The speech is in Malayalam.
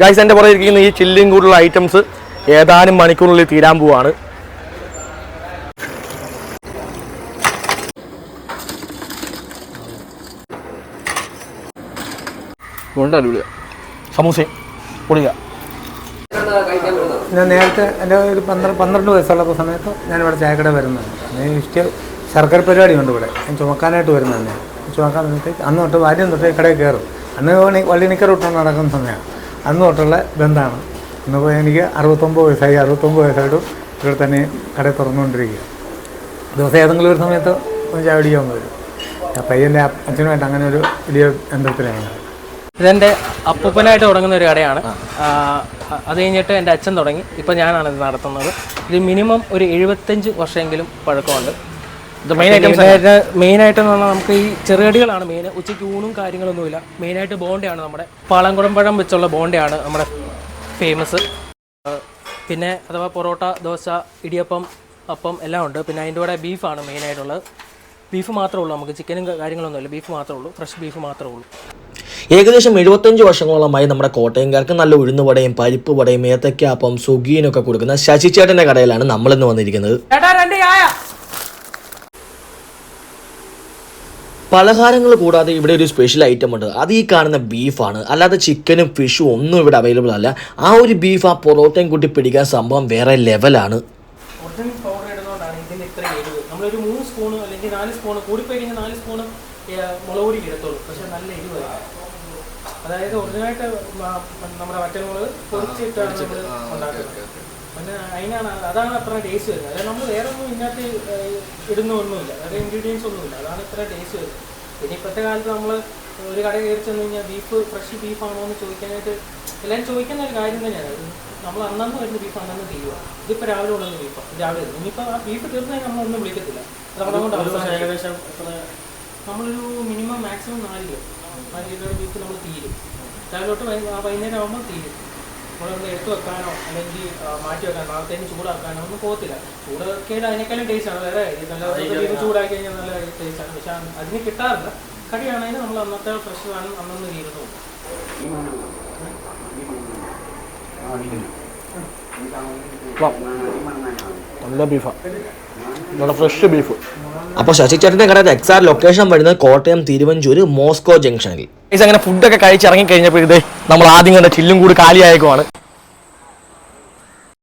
ഗൈസ് എന്റെ പുറകെ ഇരിക്കുന്ന ഈ ചില്ലിങ് കൂടുള്ള ഐറ്റംസ് ഏതാനും മണിക്കൂറിനുള്ളിൽ തീരാൻ പോവാണ്. സമൂസയും പൊളിക ഞാൻ നേരത്തെ എന്റെ ഒരു പന്ത്രണ്ട് പന്ത്രണ്ട് വയസ്സുള്ള സമയത്ത് ഞാനിവിടെ ചായക്കട വരുന്നത്. ഞാൻ ശർക്കര ശർക്കര പരിപാടിയുണ്ട് ഇവിടെ. ഞാൻ ചുമക്കാനായിട്ട് വരുന്നത് തന്നെ ചുമക്കാൻ വന്നിട്ട് അന്ന് തൊട്ട് വാര്യം തൊട്ട് കടയിൽ കയറും. അന്ന് വള്ളി നിക്കർ നടക്കുന്ന സമയമാണ്. അന്ന് തൊട്ടുള്ള ബന്ധമാണ് ഇന്നിപ്പോൾ എനിക്ക് അറുപത്തൊമ്പത് വയസ്സായി അറുപത്തൊമ്പത് വയസ്സായിട്ടും ഇവിടെ തന്നെ കട തുറന്നുകൊണ്ടിരിക്കുക. ദിവസം ഏതെങ്കിലും ഒരു സമയത്ത് ഒന്ന് ചായ കുടിക്കാൻ വരും. പയ്യന്റെ അച്ഛനുമായിട്ട് അങ്ങനെ ഒരു വലിയ ബന്ധത്തിലാണ്. ഇതെന്റെ അപ്പൂപ്പനായിട്ട് തുടങ്ങുന്ന ഒരു കടയാണ്. അത് കഴിഞ്ഞിട്ട് എന്റെ അച്ഛൻ തുടങ്ങി. ഇപ്പം ഞാനാണ് ഇത് നടത്തുന്നത്. ഇത് മിനിമം ഒരു എഴുപത്തഞ്ച് വർഷമെങ്കിലും പഴക്കമുണ്ട്. മെയിൻ ഐറ്റംസ് മെയിനായിട്ട് എന്ന് പറഞ്ഞാൽ നമുക്ക് ഈ ചെറുകടികളാണ് മെയിൻ ഉച്ചയ്ക്ക് ഊണും കാര്യങ്ങളൊന്നുമില്ല. മെയിനായിട്ട് ബോണ്ടയാണ് നമ്മുടെ. പാളംകുടമ്പഴം വെച്ചുള്ള ബോണ്ടയാണ് നമ്മുടെ ഫേമസ് പിന്നെ അഥവാ പൊറോട്ട ദോശ ഇടിയപ്പം അപ്പം എല്ലാം ഉണ്ട്. പിന്നെ അതിന്റെ കൂടെ ബീഫാണ് മെയിനായിട്ടുള്ളത് ബീഫ് മാത്രമേ ഉള്ളൂ നമുക്ക്. ചിക്കനും കാര്യങ്ങളൊന്നുമില്ല ബീഫ് മാത്രമേ ഉള്ളൂ. ഫ്രഷ് ബീഫ് മാത്രമേ ഉള്ളൂ. ഏകദേശം എഴുപത്തഞ്ച് വർഷങ്ങളോളമായി നമ്മുടെ കോട്ടയംകാർക്ക് നല്ല ഉഴുന്നുവടയും പരിപ്പ് വടയും ഏത്തക്കാപ്പം സുഗീനൊക്കെ കൊടുക്കുന്ന ശശിചേട്ടന്റെ കടയിലാണ് നമ്മളിന്ന് വന്നിരിക്കുന്നത്. പലഹാരങ്ങൾ കൂടാതെ ഇവിടെ ഒരു സ്പെഷ്യൽ ഐറ്റം ഉണ്ട്. അത് ഈ കാണുന്ന ബീഫാണ് അല്ലാതെ ചിക്കനും ഫിഷും ഒന്നും ഇവിടെ അവൈലബിൾ അല്ല. ആ ഒരു ബീഫ് ആ പൊറോട്ടയും കൂട്ടി പിടിക്കാൻ സംഭവം വേറെ ലെവലാണ് നമ്മളൊരു മൂന്ന് സ്പൂണ് അല്ലെങ്കിൽ നാല് സ്പൂണ് കൂടിപ്പോയി കഴിഞ്ഞാൽ നാല് സ്പൂണ് മുളക് പൊടി ഇടത്തുള്ളൂ. പക്ഷെ നല്ല അതായത് ഒറിജിനലായിട്ട് മ- നമ്മുടെ വറ്റൽമുളക് പൊടിച്ചിട്ടാണ് നമ്മൾ ഉണ്ടാക്കുന്നത്. പിന്നെ അതിനാണ് അതാണ് അത്ര ടേസ്റ്റ് വരുന്നത്. അതായത് നമ്മൾ വേറെ ഒന്നും ഇതിനകത്ത് ഇടുന്ന ഒന്നുമില്ല. വേറെ ഇൻഗ്രീഡിയൻസ് ഒന്നുമില്ല. അതാണ് ഇത്ര ടേസ്റ്റ് വരുന്നത്. പിന്നെ ഇപ്പോഴത്തെ കാലത്ത് നമ്മൾ ഒരു കട കയറി ചെന്ന് കഴിഞ്ഞാൽ ബീഫ് ഫ്രഷ് ബീഫാണോ എന്ന് ചോദിക്കാനായിട്ട് എല്ലാവരും ചോദിക്കുന്ന ഒരു കാര്യം തന്നെയാണ്. നമ്മൾ അന്നന്ന് വരുന്ന ബീഫ് അന്നന്ന് തീരുക. ഇതിപ്പോൾ രാവിലെ കൊണ്ടുവന്ന ബീഫ് രാവിലെ ഇനിയിപ്പോൾ ആ ബീഫ് തീർന്നാൽ നമ്മളൊന്നും വിളിക്കത്തില്ല. അവസാനം ഏകദേശം നമ്മളൊരു മിനിമം മാക്സിമം നാല് കിലോ. നാല് കിലോ ബീഫ് നമ്മൾ തീരും. രാവിലോട്ട് വൈകുന്നേരം ആകുമ്പോൾ തീരും. നമ്മളൊന്ന് എടുത്തു വെക്കാനോ അല്ലെങ്കിൽ മാറ്റി വെക്കാനോ നാളത്തേക്ക് ചൂടാക്കാനോ ഒന്നും പോകത്തില്ല. ചൂടാക്കിയാൽ അതിനേക്കാളും ടേസ്റ്റാണ് വേറെ നല്ല ബീഫ് ചൂടാക്കി കഴിഞ്ഞാൽ നല്ല ടേസ്റ്റാണ് പക്ഷെ അതിന് കിട്ടാറില്ല. കടിയാണെങ്കിൽ നമ്മൾ അന്നത്തെ ഫ്രഷ് ആണ് അന്നൊന്ന് തീരുന്നു നല്ല ബീഫാണ് നല്ല ഫ്രഷ് ബീഫ് അപ്പോൾ ശശിചേട്ടന്റെ കടയുടെ എക്സാക്ട് ലൊക്കേഷൻ വരുന്നത് കോട്ടയം തിരുവഞ്ചൂര് മോസ്കോ ജംഗ്ഷനിൽ അങ്ങനെ ഫുഡൊക്കെ കഴിച്ചിറങ്ങി കഴിഞ്ഞപ്പോൾ ഇത് നമ്മൾ ആദ്യം കണ്ട ചില്ലും കൂടി കാലിയായേക്കുവാണ്.